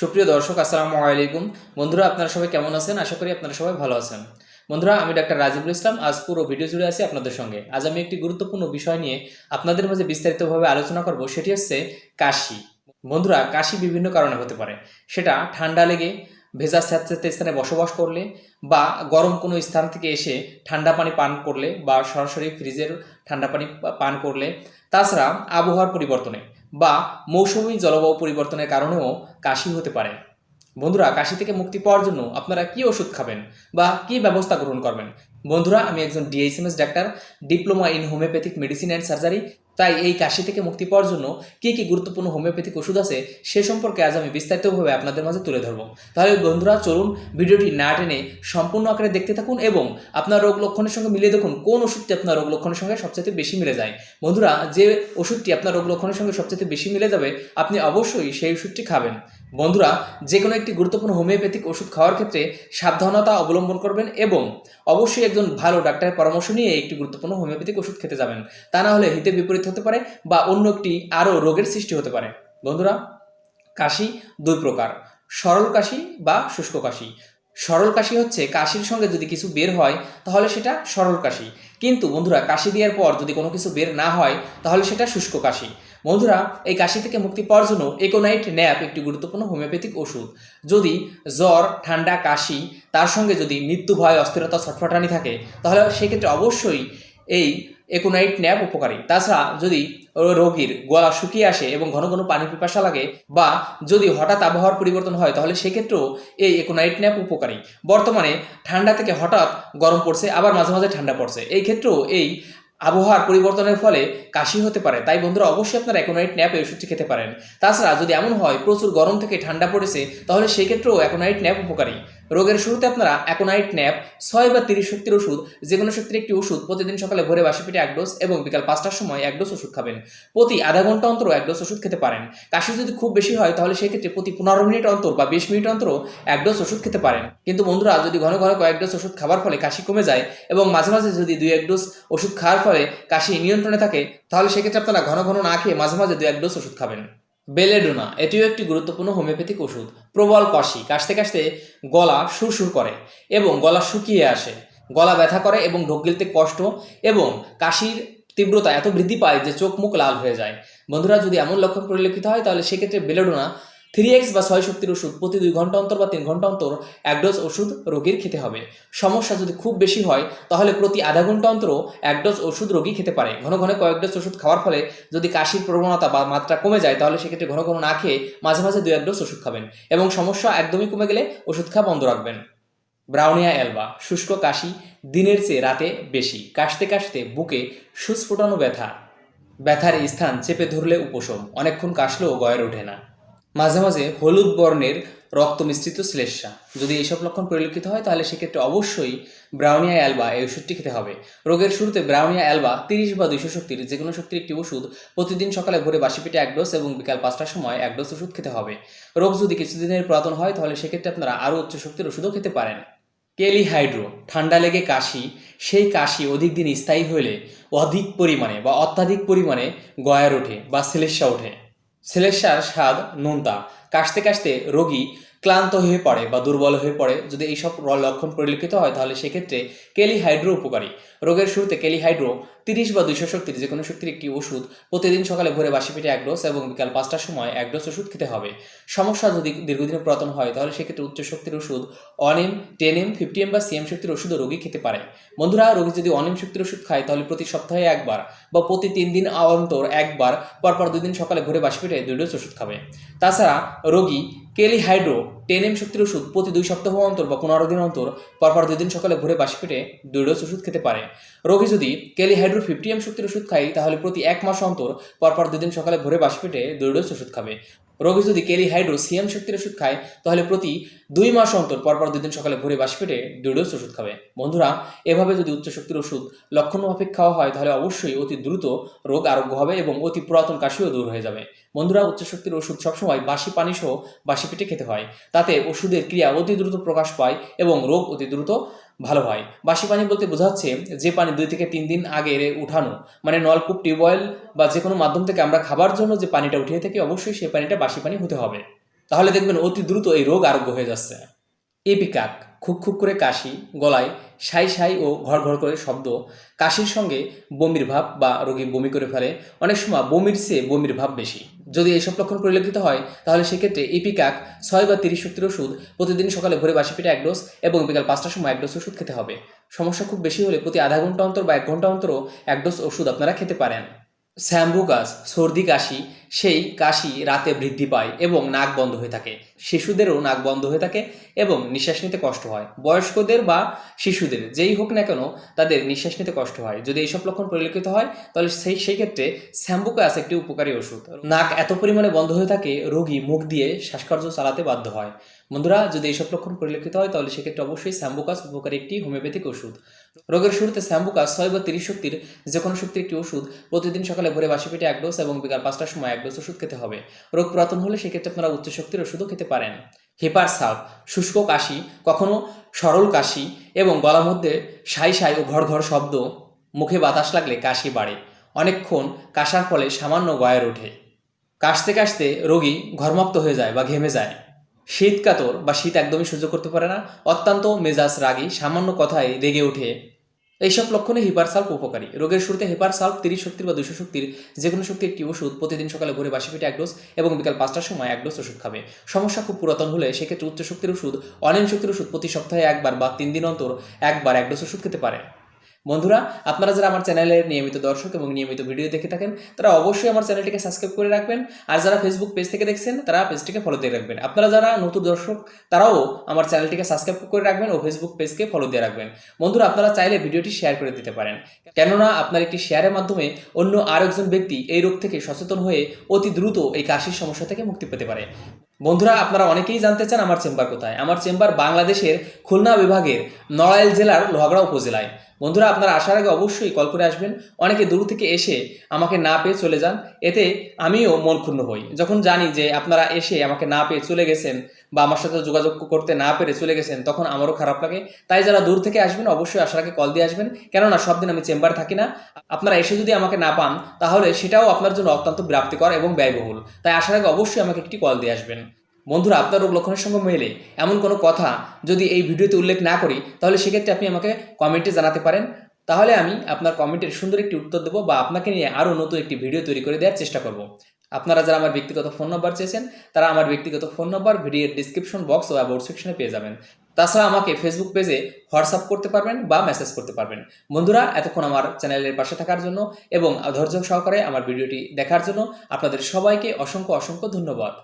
সুপ্রিয় দর্শক, আসসালামু আলাইকুম। বন্ধুরা, আপনারা সবাই কেমন আছেন? আশা করি আপনারা সবাই ভালো আছেন। বন্ধুরা, আমি ডাক্তার রাজিবুল ইসলাম। আজ পুরো ভিডিও জুড়ে আছি আপনাদের সঙ্গে। আজ আমি একটি গুরুত্বপূর্ণ বিষয় নিয়ে আপনাদের মাঝে বিস্তারিতভাবে আলোচনা করব। সেটি হচ্ছে কাশি। বন্ধুরা, কাশি বিভিন্ন কারণে হতে পারে। সেটা ঠান্ডা লেগে ভেজা স্যাঁতস্যাঁতে স্থানে বসবাস করলে বা গরম কোনো স্থান থেকে এসে ঠান্ডা পানি পান করলে বা সরাসরি ফ্রিজের ঠান্ডা পানি পান করলে। তাছাড়া আবহাওয়ার পরিবর্তনে বা মৌসুমী জলবায়ু পরিবর্তনের কারণেও কাশি হতে পারে। বন্ধুরা, কাশি থেকে মুক্তি পাওয়ার জন্য আপনারা কি ওষুধ খাবেন বা কি ব্যবস্থা গ্রহণ করবেন? বন্ধুরা, আমি একজন DHMS doctor diploma in homeopathic medicine and surgery তাই এই কাশি থেকে মুক্তি পাওয়ার জন্য কী কী গুরুত্বপূর্ণ হোমিওপ্যাথিক ওষুধ আছে সে সম্পর্কে আজ আমি বিস্তারিতভাবে আপনাদের মাঝে তুলে ধরব। তাহলে বন্ধুরা, চলুন ভিডিওটি না টেনে সম্পূর্ণ আকারে দেখতে থাকুন এবং আপনার রোগ লক্ষণের সঙ্গে মিলিয়ে দেখুন কোন ওষুধটি আপনার রোগ লক্ষণের সঙ্গে সবচেয়ে বেশি মিলে যায়। বন্ধুরা, যে ওষুধটি আপনার রোগ লক্ষণের সঙ্গে সবচেয়ে বেশি মিলে যাবে, আপনি অবশ্যই সেই ওষুধটি খাবেন। বন্ধুরা যে কোনো একটি গুরুত্বপূর্ণ হোমিওপ্যাথিক ওষুধ খাওয়ার ক্ষেত্রে সাবধানতা অবলম্বন করবেন এবং অবশ্যই একজন ভালো ডাক্তারের পরামর্শ নিয়ে একটি গুরুত্বপূর্ণ হোমিওপ্যাথিক ওষুধ খেতে যাবেন। তা না হলে হিতে বিপরীত হতে পারে বা অন্য একটি আরও রোগের সৃষ্টি হতে পারে। বন্ধুরা, কাশি দুই প্রকার, সরল কাশি বা শুষ্ক কাশি। সরল কাশি হচ্ছে কাশির সঙ্গে যদি কিছু বের হয়, তাহলে সেটা সরল কাশি। কিন্তু বন্ধুরা, কাশি দেওয়ার পর যদি কোনো কিছু বের না হয়, তাহলে সেটা শুষ্ক কাশি। বন্ধুরা, এই কাশি থেকে মুক্তি পাওয়ার জন্য একোনাইট ন্যাপ একটি গুরুত্বপূর্ণ হোমিওপ্যাথিক ওষুধ। যদি জ্বর, ঠান্ডা, কাশি, তার সঙ্গে যদি মৃত্যু ভয় অস্থিরতা, ছটফটানি থাকে, তাহলে সেক্ষেত্রে অবশ্যই এই একোনাইট ন্যাপ উপকারী। তাছাড়া যদি রোগীর গলা শুকিয়ে আসে এবং ঘন ঘন পানি পিপাসা লাগে বা যদি হঠাৎ আবহাওয়ার পরিবর্তন হয়, তাহলে সেক্ষেত্রেও এই একোনাইট ন্যাপ উপকারী। বর্তমানে ঠান্ডা থেকে হঠাৎ গরম পড়ছে, আবার মাঝে মাঝে ঠান্ডা পড়ছে। এই ক্ষেত্রেও এই আবহাওয়ার পরিবর্তনের ফলে কাশি হতে পারে। তাই বন্ধুরা, অবশ্যই আপনারা একোনাইট ন্যাপ এই ওষুধটি খেতে পারেন। তাছাড়া যদি এমন হয়, প্রচুর গরম থেকে ঠান্ডা পড়েছে, তাহলে সেক্ষেত্রেও একোনাইট ন্যাপ উপকারী। রোগের শুরুতে আপনারা অ্যাকোনাইট ন্যাপ, ছয় বা তিরিশ শক্তির ওষুধ যে কোনো শক্তির একটি ওষুধ প্রতিদিন সকালে ভোরে বাসি পেটে এক ডোজ এবং বিকাল পাঁচটার সময় এক ডোজ ওষুধ খাবেন। প্রতি আধা ঘণ্টা অন্তর এক ডোজ ওষুধ খেতে পারেন। কাশি যদি খুব বেশি হয়, তাহলে সেক্ষেত্রে প্রতি পনেরো মিনিট অন্তর বা বিশ মিনিট অন্তর এক ডোজ ওষুধ খেতে পারেন। কিন্তু বন্ধুরা, যদি ঘন ঘন কয়েক ডোজ ওষুধ খাবার ফলে কাশি কমে যায় এবং মাঝে মাঝে যদি দুই এক ডোজ ওষুধ খাওয়ার ফলে কাশি নিয়ন্ত্রণে থাকে, তাহলে সেক্ষেত্রে আপনারা ঘন ঘন না খেয়ে মাঝে মাঝে দুই এক ডোজ ওষুধ খাবেন। বেলেডোনা, এটিও একটি গুরুত্বপূর্ণ হোমিওপ্যাথিক ওষুধ। প্রবল কাশি, কাশতে কাশতে গলা সুরসুর করে এবং গলা শুকিয়ে আসে। গলা ব্যথা করে এবং ঢোক গিলতে কষ্ট এবং কাশির তীব্রতা এত বৃদ্ধি পায় যে চোখ মুখ লাল হয়ে যায়। বন্ধুরা, যদি এমন লক্ষণ পরিলক্ষিত হয়, তাহলে সেক্ষেত্রে বেলেডোনা থ্রি এক্স বা ছয় শক্তির ওষুধ প্রতি দুই ঘণ্টা অন্তর বা তিন ঘণ্টা অন্তর এক ডোজ ওষুধ রোগীর খেতে হবে। সমস্যা যদি খুব বেশি হয়, তাহলে প্রতি আধা ঘণ্টা অন্তর এক ডোজ ওষুধ রোগী খেতে পারে। ঘন ঘন কয়েক ডোজ ওষুধ খাওয়ার ফলে যদি কাশির প্রবণতা বা মাত্রা কমে যায়, তাহলে সেক্ষেত্রে ঘন ঘন না খেয়ে মাঝে মাঝে দুই এক ডোজ ওষুধ খাবেন এবং সমস্যা একদমই কমে গেলে ওষুধ খাওয়া বন্ধ রাখবেন। ব্রাউনিয়া এলবা, শুষ্ক কাশি দিনের চেয়ে রাতে বেশি। কাশতে কাশতে বুকে সুস্ফুটানো ব্যথা। ব্যথার স্থান চেপে ধরলে উপশম। অনেকক্ষণ কাশলেও গয়ের ওঠে না। মাঝে মাঝে হলুদ বর্ণের রক্ত মিশ্রিত শ্লেষ্মা। যদি এইসব লক্ষণ পরিলক্ষিত হয়, তাহলে সেক্ষেত্রে অবশ্যই ব্রাউনিয়া অ্যালবা এই ওষুধটি খেতে হবে। রোগের শুরুতে ব্রাউনিয়া অ্যালবা তিরিশ বা দুইশো শক্তির যে কোনো শক্তির একটি ওষুধ প্রতিদিন সকালে ভোরে বাসি পেটে এক ডোজ এবং বিকাল পাঁচটার সময় এক ডোজ ওষুধ খেতে হবে। রোগ যদি কিছুদিনের পুরাতন হয়, তাহলে সেক্ষেত্রে আপনারা আরও উচ্চ শক্তির ওষুধও খেতে পারেন। কেলি হাইড্রো ঠান্ডা লেগে কাশি, সেই কাশি অধিক দিন স্থায়ী হলে অধিক পরিমাণে বা অত্যাধিক পরিমাণে গয়ার ওঠে বা সিলেসা ওঠে। সিলেসার স্বাদ নোনতা। কাশতে কাশতে রোগী ক্লান্ত হয়ে পড়ে বা দুর্বল হয়ে পড়ে যদি এইসব লক্ষণ পরিলক্ষিত হয়, তাহলে সেক্ষেত্রে কেলিহাইড্রো উপকারী। রোগের শুরুতে কেলিহাইড্রো তিরিশ বা দুইশো শক্তির যে কোনো শক্তির একটি ওষুধ প্রতিদিন সকালে ভোরে বাসি পেটে এক ডোজ এবং বিকাল পাঁচটার সময় এক ডোজ ওষুধ খেতে হবে। সমস্যা যদি দীর্ঘদিনের পুরাতন হয়, তাহলে সেক্ষেত্রে উচ্চ শক্তির ওষুধ one M ten M fifty M বা সিএম শক্তির ওষুধও রোগী খেতে পারে। বন্ধুরা, রোগী যদি অনিম শক্তির ওষুধ খায়, তাহলে প্রতি সপ্তাহে একবার বা প্রতি তিন দিন অন্তর একবার, পরপর দুই দিন সকালে ভোরে বাসি পেটে দুই ডোজ ওষুধ খাবে। তাছাড়া রোগী কেলি হাইড্রো টেন এম শক্তির ওষুধ প্রতি দুই সপ্তাহ অন্তর বা পনেরো দিন অন্তর, পরপর দুই দিন সকালে ভোরে বাসি পেটে দুই ডোজ ওষুধ খেতে পারে। রোগী যদি কেলি হাইড্রো ফিফটি এম শক্তির ওষুধ খায়, তাহলে প্রতি এক মাস অন্তর, পরপর দুই দিন সকালে ভোরে বাসি পেটে দুই ডোজ ওষুধ খাবে। রোগী যদি কেলি হাইড্রো সিএম শক্তির ওষুধ খায়, তাহলে প্রতি দুই মাস অন্তর পরপর দুই দিন সকালে ভোরে বাসি পেটে দুই ডোজ ওষুধ খাবে। বন্ধুরা, এভাবে যদি উচ্চ শক্তির ওষুধ লক্ষণ মাফিক খাওয়া হয়, তাহলে অবশ্যই অতি দ্রুত রোগ আরোগ্য হবে এবং অতি পুরাতন কাশিও দূর হয়ে যাবে। বন্ধুরা, উচ্চ শক্তির ওষুধ সবসময় বাসি পানি সহ বাসি পেটে খেতে হয়। তাতে ওষুধের ক্রিয়া অতি দ্রুত প্রকাশ পায় এবং রোগ অতি দ্রুত ভালো হয়। বাসি পানি বলতে বোঝাচ্ছে যে পানি দুই থেকে তিন দিন আগে উঠানো। মানে নলকূপ টিউবওয়েল বা যে কোনো মাধ্যম থেকে আমরা খাবার জন্য যে পানিটা উঠিয়ে থাকি, অবশ্যই সেই পানিটা বাসি পানি হতে হবে। তাহলে দেখবেন অতি দ্রুত এই রোগ আরোগ্য হয়ে যাচ্ছে। এপিকাক খুক খুক করে কাশি, গলায় সাই সাই ও ঘর ঘর করে শব্দ। কাশির সঙ্গে বমির ভাব বা রোগী বমি করে ফেলে। অনেক সময় বমির চেয়ে বমির ভাব বেশি। যদি এইসব লক্ষণ পরিলক্ষিত হয়, তাহলে সেক্ষেত্রে ইপিকাক ছয় বা তিরিশ শক্তির ওষুধ প্রতিদিন সকালে ভোরে বাসি পেটে এক ডোজ এবং বিকাল পাঁচটার সময় এক ডোজ ওষুধ খেতে হবে। সমস্যা খুব বেশি হলে প্রতি আধা ঘণ্টা অন্তর বা এক ঘণ্টা অন্তরও এক ডোজ ওষুধ আপনারা খেতে পারেন। স্যাম্বু গাছ, সর্দি কাশি, সেই কাশি রাতে বৃদ্ধি পায় এবং নাক বন্ধ হয়ে থাকে। শিশুদেরও নাক বন্ধ হয়ে থাকে এবং নিঃশ্বাস নিতে কষ্ট হয়। বয়স্কদের বা শিশুদের, যেই হোক না কেন, তাদের নিঃশ্বাস নিতে কষ্ট হয়। যদি এইসব লক্ষণ পরিলক্ষিত হয়, তাহলে সেই সেই ক্ষেত্রে শ্যাম্বু স্যাম্বুকাস একটি উপকারী ওষুধ। নাক এত পরিমাণে বন্ধ হয়ে থাকে, রোগী মুখ দিয়ে শ্বাসকার্য চালাতে বাধ্য হয়। বন্ধুরা, যদি এইসব লক্ষণ পরিলক্ষিত হয়, তাহলে সেক্ষেত্রে অবশ্যই স্যাম্বুকাস উপকারী একটি হোমিওপ্যাথিক ওষুধ। রোগের শুরুতে স্যাম্বুকাস ছয় বা তিরিশ শক্তির যে কোনো শক্তির একটি ওষুধ। প্রতিদিন সকালে ভোরে বাসি পেটে এক ডোজ এবং বিকাল পাঁচটার সময় এক ডোজ ওষুধ খেতে হবে। রোগ পুরাতন হলে সেক্ষেত্রে আপনারা উচ্চ শক্তির ওষুধও খেতে পারেন। হেপার সাপ শুষ্ক কাশি, কখনো সরল কাশি এবং গলার মধ্যে সাই সাই ও ঘর ঘর শব্দ, মুখে বাতাস লাগলে কাশি বাড়ে। অনেকক্ষণ কাশার ফলে সামান্য গয়ের ওঠে। কাশতে কাশতে রোগী ঘর্মাক্ত হয়ে যায় বা ঘেমে যায়। শীত কাতর বা শীত একদমই সহ্য করতে পারে না, অত্যন্ত মেজাজ রাগী, সামান্য কথায় রেগে ওঠে। এইসব লক্ষণে হিপার সাল্প উপকারী। রোগের শুরুতে হিপার সাল্প তিরিশ শক্তির বা দুশো শক্তির যে কোনো শক্তির একটি ওষুধ প্রতিদিন সকালে ভোরে বাসি পেটে এক ডোজ এবং বিকাল পাঁচটার সময় এক ডোজ ওষুধ খাবে। সমস্যা খুব পুরাতন হলে সেক্ষেত্রে উচ্চ শক্তির ওষুধ, অনিয়ম শক্তির ওষুধ প্রতি সপ্তাহে একবার বা তিন দিন অন্তর একবার এক ডোজ ওষুধ খেতে পারে। বন্ধুরা, আপনারা যারা আমার চ্যানেলের নিয়মিত দর্শক এবং নিয়মিত ভিডিও দেখে থাকেন, তারা অবশ্যই আমার চ্যানেলটিকে সাবস্ক্রাইব করে রাখবেন। আর যারা ফেসবুক পেজ থেকে দেখছেন, তারা পেজটিকে ফলো দিয়ে রাখবেন। আপনারা যারা নতুন দর্শক, তারাও আমার চ্যানেলটিকে সাবস্ক্রাইব করে রাখবেন ও ফেসবুক পেজকে ফলো দিয়ে রাখবেন। বন্ধুরা, আপনারা চাইলে ভিডিওটি শেয়ার করে দিতে পারেন। কেননা, আপনার একটি শেয়ারের মাধ্যমে অন্য আরেকজন ব্যক্তি এই রোগ থেকে সচেতন হয়ে অতি দ্রুত এই কাশির সমস্যা থেকে মুক্তি পেতে পারে। বন্ধুরা, আপনারা অনেকেই জানতে চান আমার চেম্বার কোথায়। আমার চেম্বার বাংলাদেশের খুলনা বিভাগের নড়াইল জেলার লোহাগড়া উপজেলায়। বন্ধুরা, আপনারা আসার আগে অবশ্যই কল করে আসবেন। অনেকে দূর থেকে এসে আমাকে না পেয়ে চলে যান। এতে আমিও মন ক্ষুণ্ণ হই। যখন জানি যে আপনারা এসে আমাকে না পেয়ে চলে গেছেন বা আমার সাথে যোগাযোগ করতে না পেরে চলে গেছেন, তখন আমারও খারাপ লাগে। তাই যারা দূর থেকে আসবেন, অবশ্যই আসার আগে কল দিয়ে আসবেন। কেননা সব দিন আমি চেম্বার থাকি না। আপনারা এসে যদি আমাকে না পান, তাহলে সেটাও আপনার জন্য অত্যন্ত বিরক্তিকর এবং ব্যয়বহুল। তাই আসার আগে অবশ্যই আমাকে একটি কল দিয়ে আসবেন। বন্ধুরা, আপনার রোগ লক্ষণের সঙ্গে মেলে এমন কোনো কথা যদি এই ভিডিওতে উল্লেখ না করি, তাহলে সেক্ষেত্রে আপনি আমাকে কমেন্টে জানাতে পারেন। তাহলে আমি আপনার কমেন্টের সুন্দর একটি উত্তর দেবো বা আপনাকে নিয়ে আরও নতুন একটি ভিডিও তৈরি করে দেওয়ার চেষ্টা করব। আপনারা যারা আমার ব্যক্তিগত ফোন নম্বর চেয়েছেন, তারা আমার ব্যক্তিগত ফোন নম্বর ভিডিওর ডিসক্রিপশন বক্স ও অ্যাবাউট সেকশনে পেয়ে যাবেন। তাছাড়া আমাকে ফেসবুক পেজে হোয়াটসঅ্যাপ করতে পারবেন বা মেসেজ করতে পারবেন। বন্ধুরা, এতক্ষণ আমার চ্যানেলের পাশে থাকার জন্য এবং ধৈর্য সহকারে আমার ভিডিওটি দেখার জন্য আপনাদের সবাইকে অসংখ্য অসংখ্য ধন্যবাদ।